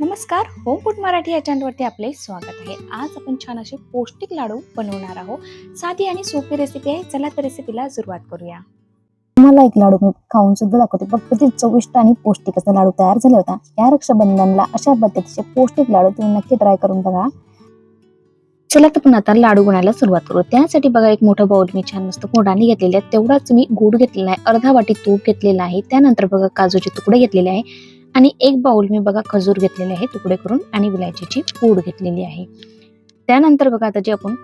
नमस्कार home food Marathi या चॅनलवरती आपले स्वागत आहे. आज आपण छान असे पौष्टिक लाडू बनवणार आहोत. साधी आणि सोपी रेसिपी आहे. चला तर रेसिपीला सुरुवात करूया. तुम्हाला एक लाडू मी खाऊन सुद्धा दाखवते. बघ किती चविष्ट आणि पौष्टिक असा लाडू तयार झाला होता. या रक्षाबंधनला अशा पद्धतीचे पौष्टिक लाडू तुम्ही नक्की ट्राय करून बघा. चला तर पण आता लाडू बनायला सुरुवात करू. त्यासाठी बघा एक मोठं बाउल मी छान मस्त फोडाणी घेतलेले आहे. तेवढाच मी गूळ घेतलेला आहे. अर्धा वाटी तूप घेतलेला आहे. त्यानंतर बघा काजूचे तुकडे घेतलेले आहे. आणि एक बाउल मी बघा खजूर घेतलेले आहे तुकडे करून आणि विलायचीची पूड घेतलेली आहे. त्यानंतर बघा आता जे आपण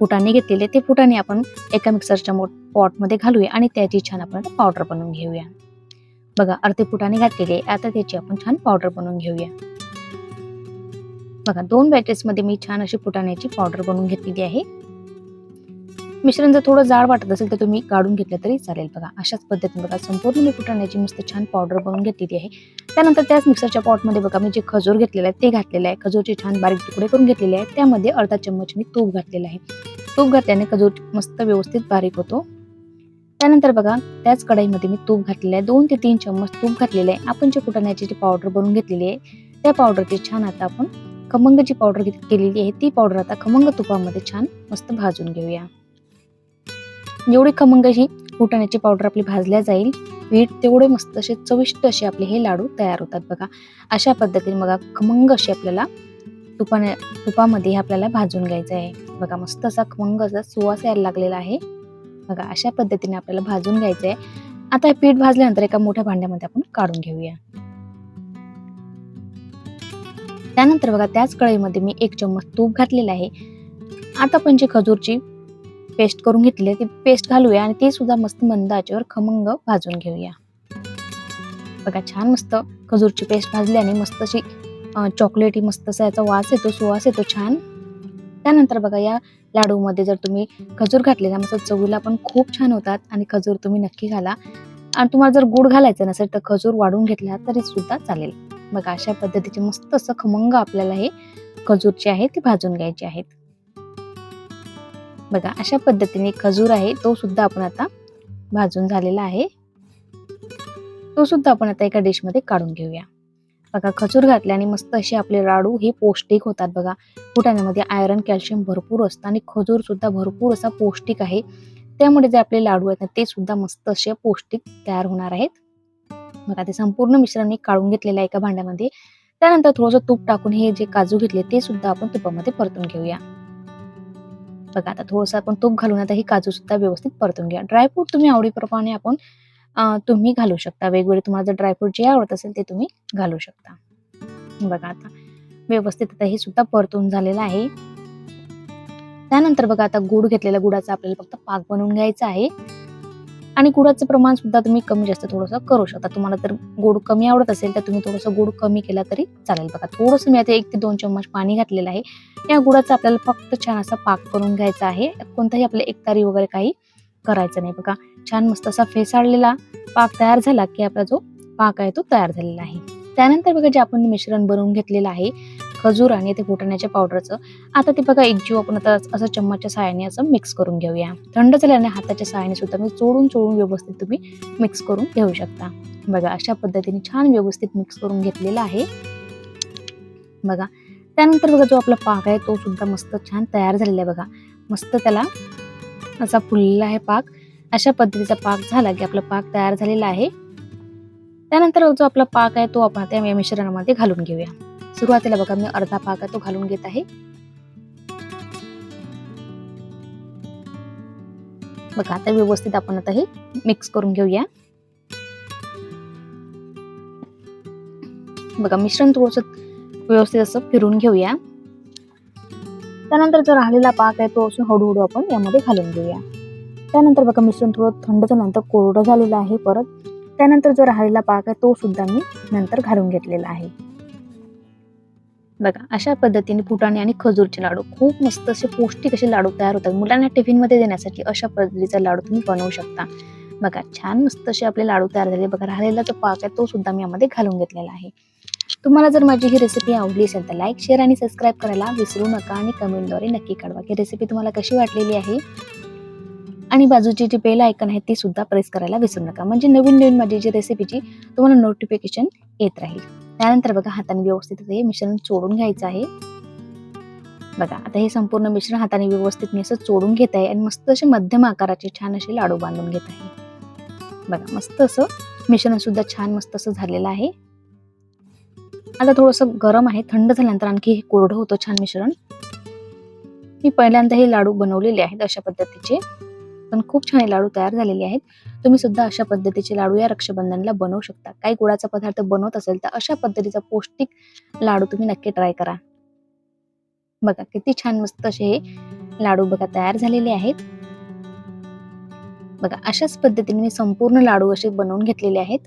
फुटाणे घेतलेले ते फुटाणे आपण एका मिक्सरच्या मोठ पॉटमध्ये घालूया आणि त्याची छान आपण पावडर बनवून घेऊया. बघा अर्धे फुटाणे घातलेले आता त्याची आपण छान पावडर बनवून घेऊया. बघा दोन बॅचेसमध्ये मी छान अशी फुटाण्याची पावडर बनवून घेतलेली आहे. मिश्रण जर थोडं जाड वाटत असेल तर तुम्ही काढून घेतलं तरी चालेल. बघा अशाच पद्धतीने बघा संपूर्ण मी फुटाण्याची मस्त छान पावडर बनवून घेतलेली आहे. त्यानंतर त्याच मिक्सरच्या पॉटमध्ये बघा मी जे खजूर घेतलेलं आहे ते घातलेलं आहे. खजूरचे छान बारीक तुकडे करून घेतलेले आहे. त्यामध्ये अर्धा चम्मच मी तूप घातलेलं आहे. तूप घातल्याने खजूर मस्त व्यवस्थित बारीक होतो. त्यानंतर बघा त्याच कढाईमध्ये मी तूप घातलेलं आहे. दोन ते तीन चम्मच तूप घातलेलं आहे. आपण जे फुटाण्याची जी पावडर बनवून घेतलेली आहे त्या पावडरची छान आता आपण खमंग जी पावडर घेत- केलेली आहे ती पावडर आता खमंग तुपामध्ये छान मस्त भाजून घेऊया. जेवढी खमंग ही फुटाण्याची पावडर आपली भाजल्या जाईल. पीठ तेवढे मस्त असे चविष्ट असे आपले हे लाडू तयार होतात बघा. अशा पद्धतीने बघा खमंग असे आपल्याला तुपाने तुपामध्ये हे आपल्याला भाजून घ्यायचं आहे. बघा मस्त असा खमंग असा सुवास यायला लागलेला आहे. बघा अशा पद्धतीने आपल्याला भाजून घ्यायचं आहे आता हे पीठ भाजल्यानंतर एका मोठ्या भांड्यामध्ये आपण काढून घेऊया. त्यानंतर बघा त्याच कढईमध्ये मी एक चम्मच तूप घातलेलं आहे. आता आपण जी खजूरची पेस्ट करून घेतली ती पेस्ट घालूया आणि ती सुद्धा मस्त मंद आचेवर खमंग भाजून घेऊया. बघा छान मस्त खजूरची पेस्ट भाजल्याने मस्त अशी चॉकलेटी मस्त असा याचा वास येतो सुवास येतो छान. त्यानंतर बघा या लाडूमध्ये जर तुम्ही खजूर घातले ना मस्त चवीला पण खूप छान होतात आणि खजूर तुम्ही नक्की घाला. आणि तुम्हाला जर गुड घालायचं नसेल तर खजूर वाढून घेतला तरी सुद्धा चालेल. बघा अशा पद्धतीचे मस्त असं खमंग आपल्याला हे खजूरचे आहे ते भाजून घ्यायचे आहेत. बघा अशा पद्धतीने खजूर आहे तो सुद्धा आपण आता भाजून झालेला आहे. तो सुद्धा आपण आता एका डिशमध्ये काढून घेऊया. बघा खजूर घातल्याने मस्त असे आपले लाडू हे पौष्टिक होतात बघा. फुटाण्यामध्ये आयरन कॅल्शियम भरपूर असतं आणि खजूर सुद्धा भरपूर असा पौष्टिक आहे. त्यामुळे जे आपले लाडू आहेत ना ते सुद्धा मस्त असे पौष्टिक तयार होणार आहेत. बघा ते संपूर्ण मिश्रण मी काढून घेतलेलं आहे एका भांड्यामध्ये. त्यानंतर थोडंसं तूप टाकून हे जे काजू घेतले ते सुद्धा आपण तुपामध्ये परतून घेऊया. बघा आता थोडंसं आपण तूप घालून आता ही काजू सुद्धा व्यवस्थित परतून घ्या. ड्रायफ्रूट तुम्ही आवडीप्रमाणे आपण तुम्ही घालू शकता. वेगवेगळे तुम्हाला जर ड्रायफ्रूट जे आवडत असेल ते तुम्ही घालू शकता. बघा आता व्यवस्थित आता हे सुद्धा परतून झालेलं आहे. त्यानंतर बघा आता गुड घेतलेला गुडाचा आपल्याला फक्त पाक बनवून घ्यायचा आहे. आणि गुडाचं प्रमाण सुद्धा तुम्ही कमी जास्त थोडंसं करू शकता. तुम्हाला जर गोड कमी आवडत असेल तर तुम्ही थोडंसं गोड कमी केला तरी चालेल बघा. थोडंसं मी आता एक ते दोन चम्मच पाणी घातलेलं आहे. या गुळाचा आपल्याला फक्त छान असा पाक करून घ्यायचा आहे. कोणताही आपल्याला एकतारी वगैरे काही करायचं नाही बघा. छान मस्त असा फेसाळलेला पाक तयार झाला की आपला जो पाक आहे तो तयार झालेला आहे. त्यानंतर बघा जे आपण मिश्रण बनवून घेतलेलं आहे खजूर आणि ते फुटाण्याच्या पावडरचं आता ते बघा एक जीव आपण आता असं चम्मचच्या सहाय्याने असं मिक्स करून घेऊया. थंड झाल्याने हाताच्या सहाय्याने सुद्धा म्हणजे मी चोडून चोडून व्यवस्थित तुम्ही मिक्स करून घेऊ शकता. बघा अशा पद्धतीने छान व्यवस्थित मिक्स करून घेतलेला आहे. बघा त्यानंतर बघा जो आपला पाक आहे तो सुद्धा मस्त छान तयार झालेला आहे बघा. मस्त त्याला असा फुललेला आहे पाक. अशा पद्धतीचा पाक झाला की आपला पाक तयार झालेला आहे. त्यानंतर जो आपला पाक आहे तो आपण त्या मिश्रणामध्ये घालून घेऊया. सुरुवातीला बघा मी अर्धा पाक आहे तो घालून घेत आहे. बघा आता व्यवस्थित आपण आता हे मिक्स करून घेऊया. बघा मिश्रण थोडस व्यवस्थित असं फिरून घेऊया. त्यानंतर जो राहिलेला पाक आहे तो असं हळूहळू आपण यामध्ये घालून घेऊया. त्यानंतर बघा मिश्रण थोडं थंड झाल्यानंतर कोरडं झालेलं आहे परत. त्यानंतर जो राहिलेला पाक आहे तो सुद्धा मी नंतर घालून घेतलेला आहे. बघा अशा पद्धतीने फुटाणे आणि खजूरचे लाडू. खूप मस्त असे पौष्टिक असे लाडू तयार होतात. मुलांना टिफिनमध्ये देण्यासाठी अशा पद्धतीचा लाडू तुम्ही बनवू शकता. बघा छान मस्त असे आपले लाडू तयार झाले. बघा राहिलेला जो पाक आहे तो सुद्धा मी यामध्ये घालून घेतलेला आहे. तुम्हाला जर माझी ही रेसिपी आवडली असेल तर लाईक शेअर आणि सबस्क्राईब करायला विसरू नका आणि कमेंटद्वारे नक्की कळवा. की रेसिपी तुम्हाला कशी वाटलेली आहे? आणि बाजूची जी बेल आयकन आहे ती सुद्धा प्रेस करायला विसरू नका. म्हणजे नवीन नवीन माझी जी रेसिपीची तुम्हाला नोटिफिकेशन येत राहील. त्यानंतर बघा हाताने व्यवस्थित हे मिश्रण चोडून घ्यायचं आहे. बघा आता हे संपूर्ण मिश्रण हाताने व्यवस्थित मी असं चोडून घेत आहे आणि मस्त असे मध्यम आकाराचे छान असे लाडू बांधून घेत आहे. बघा मस्त असं मिश्रण सुद्धा छान मस्त असं झालेलं आहे. आता थोडंसं गरम आहे थंड झाल्यानंतर आणखी हे कोरडं होतं छान मिश्रण. मी पहिल्यांदा हे लाडू बनवलेले आहेत अशा पद्धतीचे. पण खूप छान हे लाडू तयार झालेले आहेत. तुम्ही सुद्धा अशा पद्धतीचे लाडू या रक्षाबंधनला बनवू शकता. काही गुळाचा पदार्थ बनवत असेल तर अशा पद्धतीचा पौष्टिक लाडू तुम्ही नक्की ट्राय करा. बघा किती छान मस्त असे हे लाडू बघा तयार झालेले आहेत. बघा अशाच पद्धतीने मी संपूर्ण लाडू असे बनवून घेतलेले आहेत.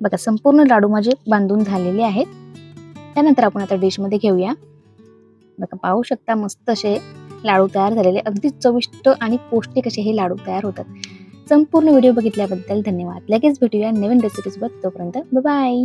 बघा संपूर्ण लाडू माझे बांधून झालेले आहेत. त्यानंतर आपण आता डिशमध्ये घेऊया. बघा पाहू शकता मस्त असे लाडू तयार झालेले अगदी चविष्ट आणि पौष्टिक असे हे लाडू तयार होतात. संपूर्ण व्हिडिओ बघितल्याबद्दल धन्यवाद. लगेच भेटूया नवीन रेसिपीसोबत तोपर्यंत बाय